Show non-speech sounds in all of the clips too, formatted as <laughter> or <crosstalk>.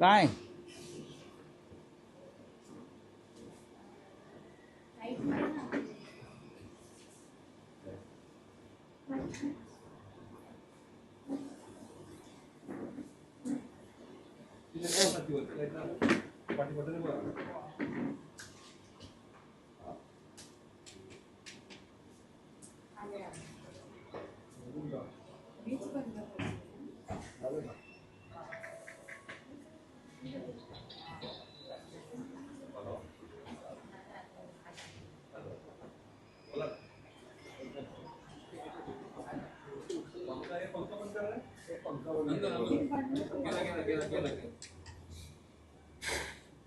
काय?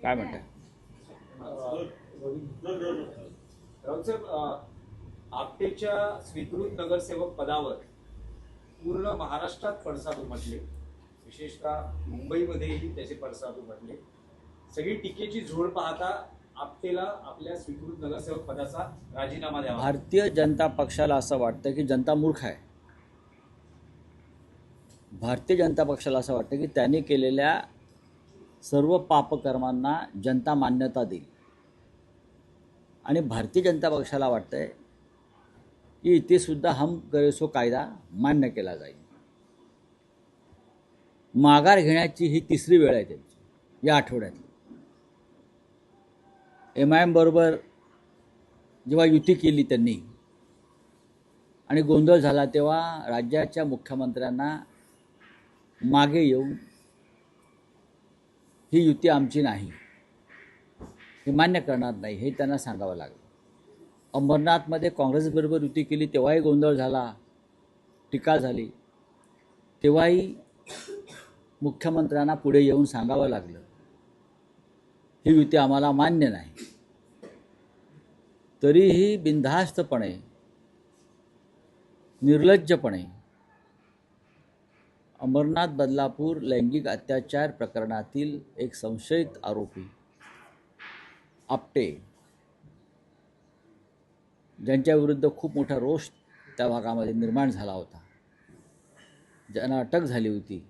काय म्हणताय? राऊतसाहेब आपटेच्या स्वीकृत नगरसेवक पदावर पूर्ण महाराष्ट्रात पडसाद उमटले. विशेषतः मुंबईमध्येही त्याचे पडसाद उमटले. सगळी टीकेची झोड पाहता आपटेला आपल्या स्वीकृत नगरसेवक पदाचा राजीनामा द्यावा. भारतीय जनता पक्षाला असं वाटतं की जनता मूर्ख आहे. भारतीय जनता पक्षाला असं वाटतं की त्यांनी केलेल्या सर्व पापकर्मांना जनता मान्यता देईल. आणि भारतीय जनता पक्षाला वाटतंय की इथेसुद्धा हम करेसो कायदा मान्य केला जाईल. माघार घेण्याची ही तिसरी वेळ आहे त्यांची या आठवड्यातली. एम आय एमबरोबर जेव्हा युती केली त्यांनी आणि गोंधळ झाला तेव्हा राज्याच्या मुख्यमंत्र्यांना मागे येऊन ही युती आमची नाही हे मान्य करणार नाही हे त्यांना सांगावं लागलं. अंबरनाथमध्ये काँग्रेसबरोबर युती केली तेव्हाही गोंधळ झाला टीका झाली. तेव्हाही मुख्यमंत्र्यांना पुढे येऊन सांगावं लागलं. ही युती आम्हाला मान्य नाही. तरीही बिनधास्तपणे निर्लज्जपणे अमरनाथ बदलापूर लैंगिक अत्याचार प्रकरणातील एक संशयित आरोपी आपटे ज्यांच्याविरुद्ध खूप मोठा रोष त्या भागामध्ये निर्माण झाला होता. ज्यांना अटक झाली होती.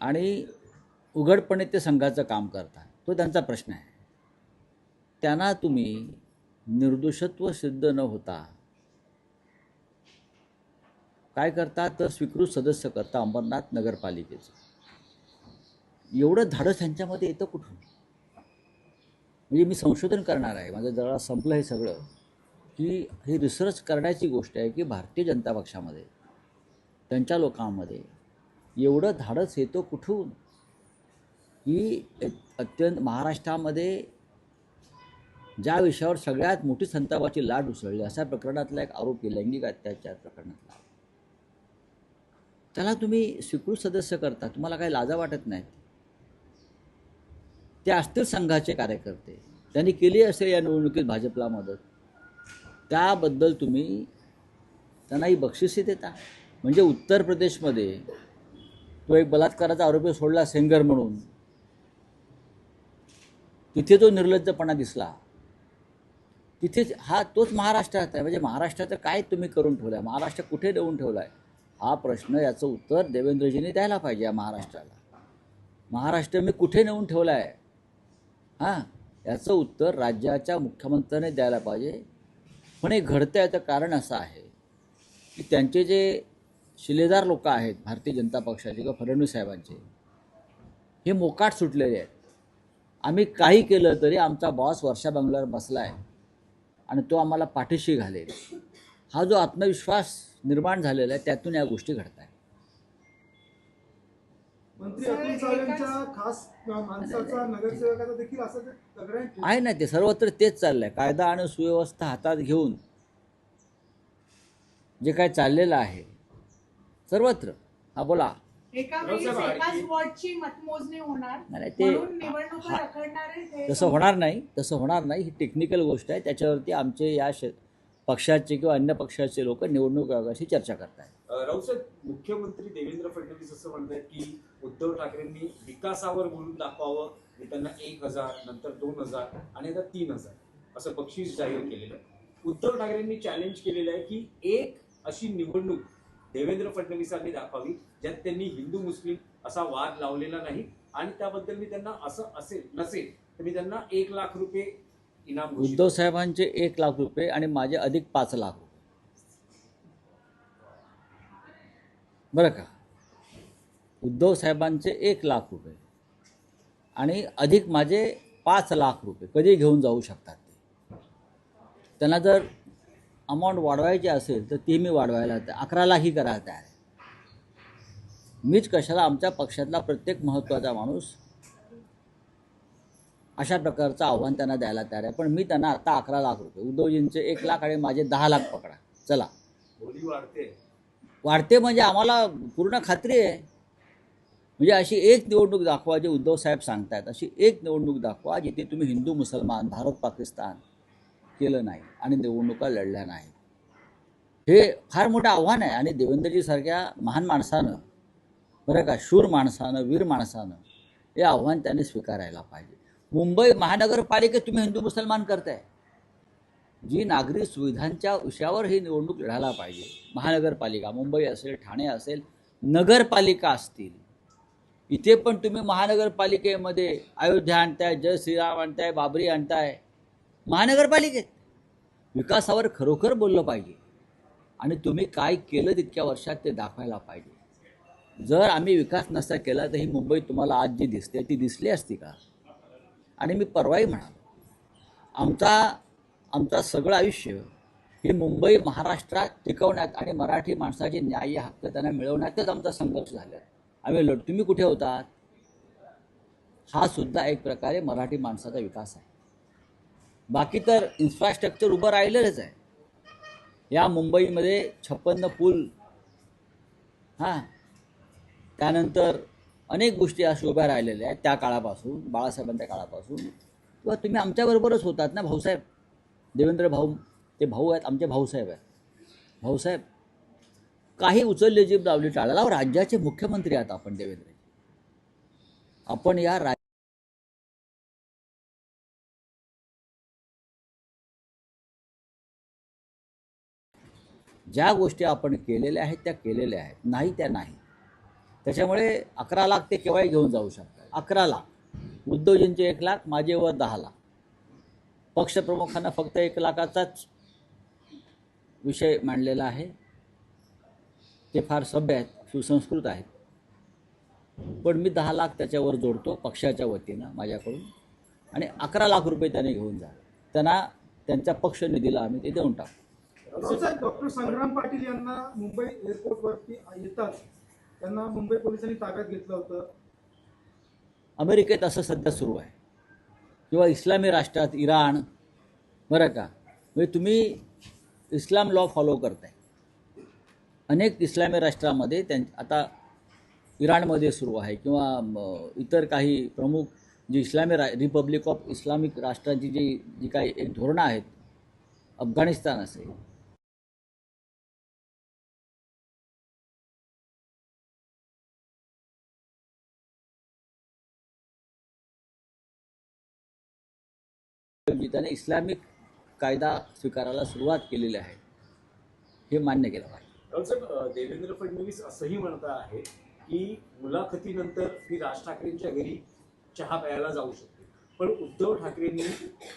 आणि उघडपणे ते संघाचं काम करतात. तो त्यांचा प्रश्न आहे. त्यांना तुम्ही निर्दोषत्व सिद्ध न होता काय करता? तर स्वीकृत सदस्य करता अंबरनाथ नगरपालिकेचं. एवढं धाडस त्यांच्यामध्ये येतं कुठून? म्हणजे मी संशोधन करणार आहे माझं जरा संपलं हे सगळं की ही रिसर्च करण्याची गोष्ट आहे की भारतीय जनता पक्षामध्ये त्यांच्या लोकांमध्ये एवढं धाडस येतो कुठून? की अत्यंत महाराष्ट्रामध्ये ज्या विषयावर सगळ्यात मोठी संतापाची लाट उसळली अशा प्रकरणातला एक आरोपी लैंगिक अत्याचार प्रकरणातला. त्याला तुम्ही स्वीकृत सदस्य करता तुम्हाला काही लाजा वाटत नाहीत. ते असतील संघाचे कार्यकर्ते. त्यांनी केली असेल या निवडणुकीत भाजपला मदत. त्याबद्दल तुम्ही त्यांनाही बक्षिसी देता. म्हणजे उत्तर प्रदेशमध्ये तो एक बलात्काराचा आरोपी सोडला सेंगर म्हणून. तिथे जो निर्लज्जपणा दिसला. तिथेच हा तोच महाराष्ट्रात आहे. म्हणजे महाराष्ट्राचं काय तुम्ही करून ठेवलं आहे महाराष्ट्र कुठे देऊन ठेवला आहे हा प्रश्न याचं उत्तर देवेंद्रजींनी द्यायला पाहिजे या महाराष्ट्राला. महाराष्ट्र मी कुठे नेऊन ठेवला आहे हां याचं उत्तर राज्याच्या मुख्यमंत्र्याने द्यायला पाहिजे. पण हे घडतं याचं कारण असं आहे की त्यांचे जे शिलेदार लोक आहेत भारतीय जनता पक्षाचे किंवा फडणवीस साहेबांचे हे मोकाट सुटलेले आहेत. आम्ही काही केलं तरी आमचा बॉस वर्षा बंगल्यावर बसला आहे आणि तो आम्हाला पाठीशी घालेल. हा जो आत्मविश्वास निर्माण झालेला आहे त्यातून या गोष्टी घडत आहेत मंत्री अतुल सावेंच्या खास माणसाचा नगरसेवकाचा देखील असं तक्रार. आहे. ना ते सर्वत्र तेच चाललं आहे कायदा आणि सुव्यवस्था हातात घेऊन जे काय चाललेलं आहे सर्वत्र. हा बोला. एका वेळी रावसाहेब, एकाच आणि- वॉर्डची मतमोजणी होणार. नाही, नाही, ते- म्हणून निवडणुका हा- रखडणारे हे तसं होणार नाही तसं होणार नाही. ही टेक्निकल गोष्ट आहे. त्याच्यावरती आमचे या श पक्षाचे किंवा अन्य पक्षाचे लोक निवडणूक आयोगाशी चर्चा करत आहेत अ, मुख्यमंत्री देवेंद्र फडणवीस असं म्हणतात की उद्धव ठाकरेंनी विकासावर बोलून दाखवावं मी त्यांना एक हजार नंतर दोन हजार आणि आता तीन हजार असं बक्षीस जाहीर केलेलं आहे. उद्धव ठाकरेंनी चॅलेंज केलेलं आहे की एक अशी निवडणूक देवेंद्र फडणवीसांनी दाखवावी ज्यात त्यांनी हिंदू मुस्लिम असा वाद लावलेला नाही आणि त्याबद्दल मी त्यांना असं असेल नसेल तर मी त्यांना एक लाख रुपये इनाम घोषित उद्धव साहेबांचे एक लाख रुपये आणि माझे अधिक पाच लाख रुपये. बरं का? उद्धव साहेबांचे एक लाख रुपये आणि अधिक माझे पाच लाख रुपये. कधी घेऊन जाऊ शकतात ते? त्यांना जर अमाऊंट वाढवायची असेल तर ती मी वाढवायला तयार अकरा लाखही करायला तयार आहे. मीच कशाला आमच्या पक्षातला प्रत्येक महत्त्वाचा माणूस अशा प्रकारचं आव्हान त्यांना द्यायला तयार आहे. पण मी त्यांना आता अकरा लाख रुपये उद्धवजींचे एक लाख आणि माझे दहा लाख पकडा. चला. वाढते. वाढते म्हणजे आम्हाला पूर्ण खात्री आहे. म्हणजे अशी एक निवडणूक दाखवा जे उद्धव साहेब सांगतायत. अशी एक निवडणूक दाखवा जिथे तुम्ही हिंदू मुसलमान भारत पाकिस्तान केलं नाही आणि निवडणुका लढल्या नाहीत. हे फार मोठं आव्हान आहे. आणि देवेंद्रजीसारख्या महान माणसानं बरं का शूर माणसानं वीर माणसानं हे आव्हान त्याने स्वीकारायला पाहिजे. मुंबई महानगरपालिकेत तुम्ही हिंदू मुसलमान करताय. जी नागरी सुविधांच्या विषयावर ही निवडणूक लढायला पाहिजे. महानगरपालिका मुंबई असेल ठाणे असेल नगरपालिका असतील. इथे पण तुम्ही महानगरपालिकेमध्ये अयोध्या आणताय जय श्रीराम आणताय बाबरी आणताय. महानगरपालिकेत विकासावर खरोखर बोललं पाहिजे. आणि तुम्ही काय केलं तितक्या वर्षात ते दाखवायला पाहिजे. जर आम्ही विकास नसता केला तर ही मुंबई तुम्हाला आज जी दिसते ती दिसली असती का? आणि मी परवाही म्हणालो आमचा आमचा सगळं आयुष्य हे मुंबई महाराष्ट्रात टिकवण्यात आणि मराठी माणसाचे न्याय्य हक्क त्यांना मिळवण्यातच आमचा संघर्ष झाला. आम्ही लढ तुम्ही कुठे होतात? हा सुद्धा एक प्रकारे मराठी माणसाचा विकास आहे. बाकी तर इन्फ्रास्ट्रक्चर उभं राहिलेलंच आहे. या मुंबईमध्ये छप्पन्न पूल हां. त्यानंतर अनेक गोष्टी अशा उभ्या राहिलेल्या आहेत त्या काळापासून बाळासाहेबांच्या काळापासून. किंवा तुम्ही आमच्याबरोबरच होतात ना भाऊसाहेब? देवेंद्र भाऊ ते भाऊ आहेत आमचे भाऊसाहेब आहेत. भाऊसाहेब काही उचलले जीभ लावली टाळाला राज्याचे मुख्यमंत्री आहात आपण देवेंद्र आपण या राज ज्या गोष्टी आपण केलेल्या आहेत त्या केलेल्या आहेत. नाही त्या नाही. त्याच्यामुळे अकरा लाख ते केव्हाही घेऊन जाऊ शकतात. अकरा लाख. उद्धवजींचे एक लाख माझे वर दहा लाख. पक्षप्रमुखांना फक्त एक लाखाचाच विषय मांडलेला आहे. ते फार सभ्य आहेत सुसंस्कृत आहेत. पण मी दहा लाख त्याच्यावर जोडतो पक्षाच्या वतीनं माझ्याकडून. आणि अकरा लाख रुपये त्याने घेऊन जा. त्यांना त्यांच्या पक्ष निधीला आम्ही ते देऊन टाकू. डॉक्टर संग्राम पाटील यांना मुंबई एअरपोर्टवरती येतात त्यांना मुंबई पोलिसांनी ताब्यात घेतलं होतं. अमेरिकेत असं सध्या सुरू आहे. किंवा इस्लामी राष्ट्रात इराण बरं का? म्हणजे तुम्ही इस्लाम लॉ फॉलो करताय. अनेक इस्लामी राष्ट्रामध्ये त्यां आता इराणमध्ये सुरू आहे किंवा इतर काही प्रमुख जी इस्लामी रा रिपब्लिक ऑफ इस्लामिक राष्ट्रांची जी जी काही एक धोरणं आहेत अफगाणिस्तान असेल त्याने इस्लामिक कायदा स्वीकारायला सुरुवात केलेली आहे. हे मान्य केलं पाहिजे. देवेंद्र फडणवीस असंही म्हणत आहे की मुलाखतीनंतर मी राज ठाकरेंच्या घरी चहा प्यायला जाऊ शकते. पण उद्धव ठाकरेंनी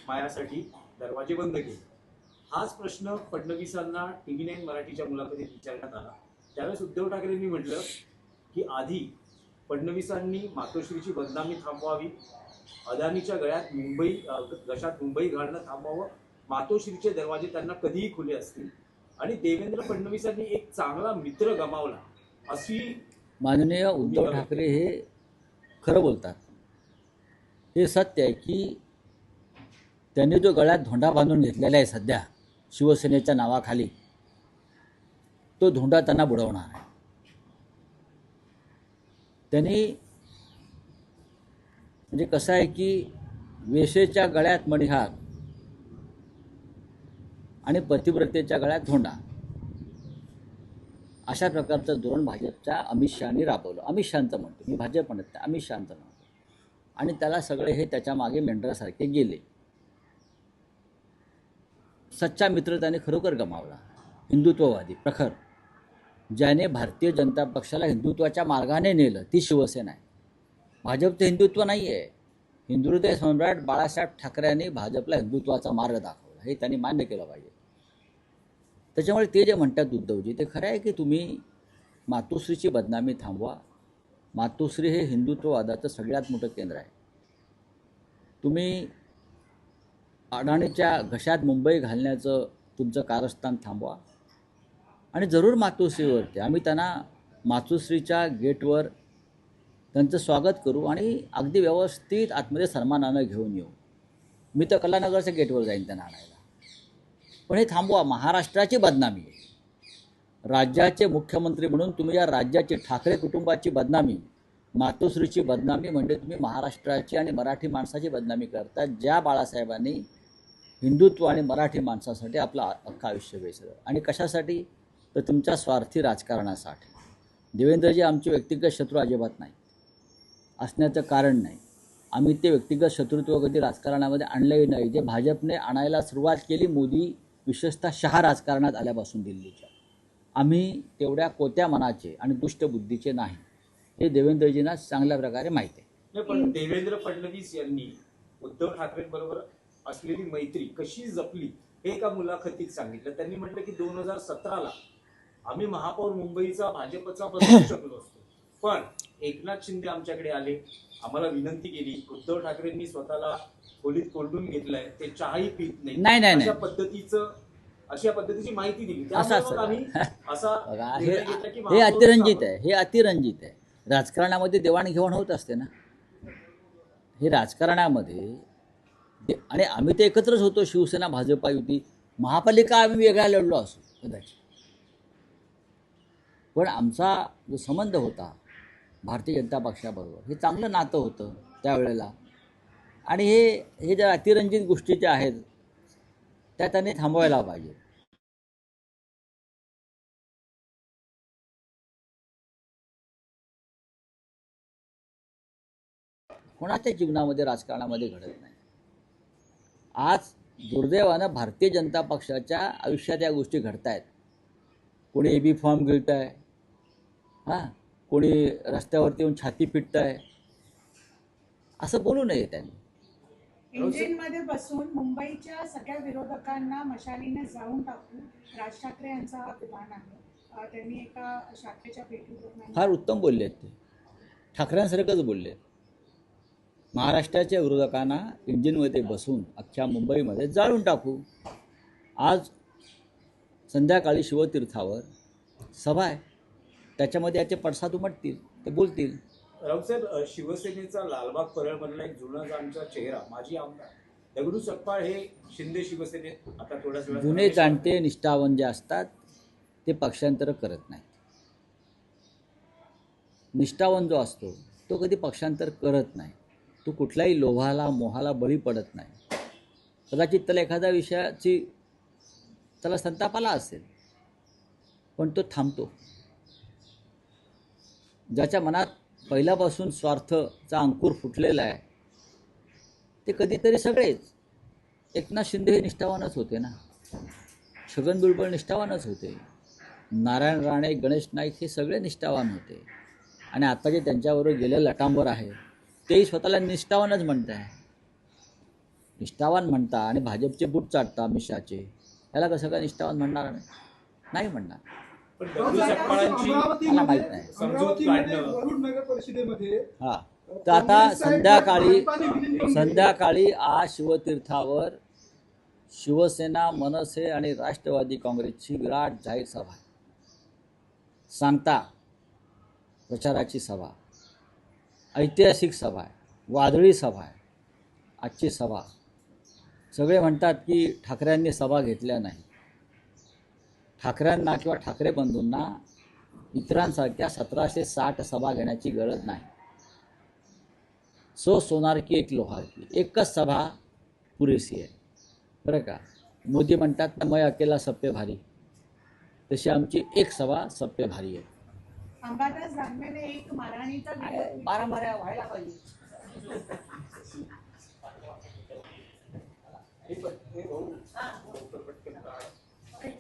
मायासाठी दरवाजे बंद केले. हाच प्रश्न फडणवीसांना टी व्ही नाईन मराठीच्या मुलाखतीत विचारण्यात आला. त्यावेळेस उद्धव ठाकरेंनी म्हटलं की आधी फडणवीसांनी मातोश्रीची बदनामी थांबवावी अदानीच्या गळ्यात मुंबई घशात मुंबई घालणं थांबवावं मातोश्रीचे दरवाजे त्यांना कधीही खुले असतील. आणि देवेंद्र फडणवीसांनी एक चांगला मित्र गमावला. अशी माननीय उद्धव ठाकरे हे खरं बोलतात. हे सत्य आहे की त्यांनी जो गळ्यात धोंडा बांधून घेतलेला आहे सध्या शिवसेनेच्या नावाखाली तो धोंडा त्यांना बुडवणार आहे. त्यांनी म्हणजे कसं आहे की वेशेच्या गळ्यात मणिहार आणि पतिव्रतेच्या गळ्यात धोंडा. अशा प्रकारचं धोरण भाजपच्या अमित शहानी राबवलं. अमित शहाचं म्हणतो. मी भाजप म्हणत नाही. अमित शहाचं म्हणतो. आणि त्याला सगळे हे त्याच्यामागे मेंढरासारखे गेले. सच्चा मित्र त्याने खरोखर गमावला. हिंदुत्ववादी प्रखर. ज्याने भारतीय जनता पक्षाला हिंदुत्वाच्या मार्गाने नेलं ती शिवसेना आहे. भाजपचं हिंदुत्व नाही आहे हिंदुहृदय सम्राट बाळासाहेब ठाकरेंनी भाजपला हिंदुत्वाचा मार्ग दाखवला. हे त्यांनी मान्य केलं पाहिजे. त्याच्यामुळे ते जे म्हणतात उद्धवजी ते खरं आहे की तुम्ही मातोश्रीची बदनामी थांबवा. मातोश्री हे हिंदुत्ववादाचं सगळ्यात मोठं केंद्र आहे. तुम्ही अडाणीच्या घशात मुंबई घालण्याचं तुमचं कारस्थान थांबवा. आणि जरूर मातोश्रीवरती. आम्ही त्यांना मातोश्रीच्या गेटवर त्यांचं स्वागत करू आणि अगदी व्यवस्थित आतमध्ये सन्मानानं घेऊन येऊ. मी तर कलानगरच्या गेटवर जाईन त्यांना आणायला. पण हे थांबवा महाराष्ट्राची बदनामी आहे. राज्याचे मुख्यमंत्री म्हणून तुम्ही या राज्याची ठाकरे कुटुंबाची बदनामी मातोश्रीची बदनामी म्हणजे तुम्ही महाराष्ट्राची आणि मराठी माणसाची बदनामी करता ज्या बाळासाहेबांनी हिंदुत्व आणि मराठी माणसासाठी आपलं अख्खं आयुष्य वेचलं. आणि कशासाठी? तर तुमच्या स्वार्थी राजकारणासाठी. देवेंद्रजी आमचे व्यक्तिगत शत्रू अजिबात नाही. असण्याचं कारण नाही. आम्ही ते व्यक्तिगत शत्रुत्व कधी राजकारणामध्ये आणलंही नाही. जे भाजपने आणायला सुरुवात केली मोदी विशेषतः शहा राजकारणात आल्यापासून दिल्लीच्या. आम्ही तेवढ्या कोत्या मनाचे आणि दुष्ट बुद्धीचे नाही. हे देवेंद्रजींना चांगल्या प्रकारे माहिती आहे. पण देवेंद्र फडणवीस यांनी उद्धव ठाकरेंबरोबर असलेली मैत्री कशी जपली हे एका मुलाखतीत सांगितलं. त्यांनी म्हटलं की दोन हजार सतराला आम्ही महापौर मुंबईचा भाजपचा बसू शकलो असतो. पण एकनाथ शिंदे आमच्याकडे आले. आम्हाला विनंती केली. उद्धव ठाकरेंनी स्वतःला खोलीत कोंडून घेतलंय. ते चहाही पीत नाही, नाही. अशा पद्धतीचं अशा पद्धतीची माहिती दिली. असं <laughs> हे हे अतिरंजित. आहे. हे अतिरंजित आहे. राजकारणामध्ये देवाणघेवाण होत असते ना? हे राजकारणामध्ये आणि आम्ही ते एकत्रच होतो. शिवसेना भाजपा युती. महापालिका आम्ही वेगळ्या लढलो असू कदाचित. पण आमचा जो संबंध होता भारतीय जनता पक्षाबरोबर. हे चांगलं नातं होतं त्यावेळेला. आणि हे हे ज्या अतिरंजित गोष्टी ज्या आहेत त्या त्यांनी थांबवायला पाहिजे. कोणाच्या जीवनामध्ये राजकारणामध्ये घडत नाही. आज दुर्दैवानं भारतीय जनता पक्षाच्या आयुष्यात या गोष्टी घडत आहेत कोणी ए बी फॉर्म गिळत आहे हां? कोणी रस्त्यावरती येऊन छाती पिटत आहे असं बोलू नये त्यांनी. बसून मुंबईच्या सगळ्या विरोधकांना मशालीने जाळून टाकून राज ठाकरे यांचा विधान आहे. त्यांनी एका शाखेच्या भेटीत फार उत्तम बोलले आहेत ते. ठाकऱ्यांसारखंच बोलले. महाराष्ट्राच्या विरोधकांना इंजिनमध्ये बसून अख्ख्या मुंबईमध्ये जाळून टाकू. आज संध्याकाळी शिवतीर्थावर सभा आहे. त्याच्यामध्ये याचे पडसाद उमटतील ते बोलतील. राऊतसाहेब शिवसेनेचा लालबाग परळमधला एक जुना जाणचा चेहरा माजी आमदार दगडू सपकाळ हे शिंदे शिवसेनेत आता थोड्याच जुने जाणते निष्ठावन जे असतात ते पक्षांतर करत नाहीत. निष्ठावन जो असतो तो कधी पक्षांतर करत नाही. तो कुठल्याही लोभाला मोहाला बळी पडत नाही. कदाचित त्याला एखाद्या विषयाची त्याला संताप आला असेल पण तो थांबतो. ज्याच्या मनात पहिल्यापासून स्वार्थचा अंकुर फुटलेला आहे ते कधीतरी सगळेच. एकनाथ शिंदे हे निष्ठावानच होते ना. छगन भुजबळ निष्ठावानच होते. नारायण राणे गणेश नाईक हे सगळे निष्ठावान होते. आणि आता जे त्यांच्याबरोबर गेले लटांबर आहे तेही स्वतःला निष्ठावानच म्हणत आहे. निष्ठावान म्हणता आणि भाजपचे बूट चाटता मिशाचे याला कसं काय निष्ठावान म्हणणार नाही नाही म्हणणार. पण दगडू सपकाळांची मला माहीत नाही. समजूत अमरावतीमध्ये काढणं. वरुड नगर परिषदेमध्ये हां. तर आता संध्याकाळी संध्याकाळी आज शिवतीर्थावर शिवसेना मनसे आणि राष्ट्रवादी काँग्रेसची विराट जाहीर सभा आहे. सांगता प्रचाराची सभा ऐतिहासिक सभा आहे वादळी सभा आहे आजची सभा. सगळे म्हणतात की ठाकरेंनी सभा घेतल्या नाही ठाकरेंना किंवा ठाकरे बंधूंना इतरांसारख्या सतराशे साठ सभा घेण्याची गरज नाही. सो सोनार की एक लोहार की. एकच सभा पुरेशी आहे. बरं का? मोदी म्हणतात ना मैं अकेला सप्पे भारी. तशी आमची एक सभा सप्पे भारी आहे. व्हायला पाहिजे.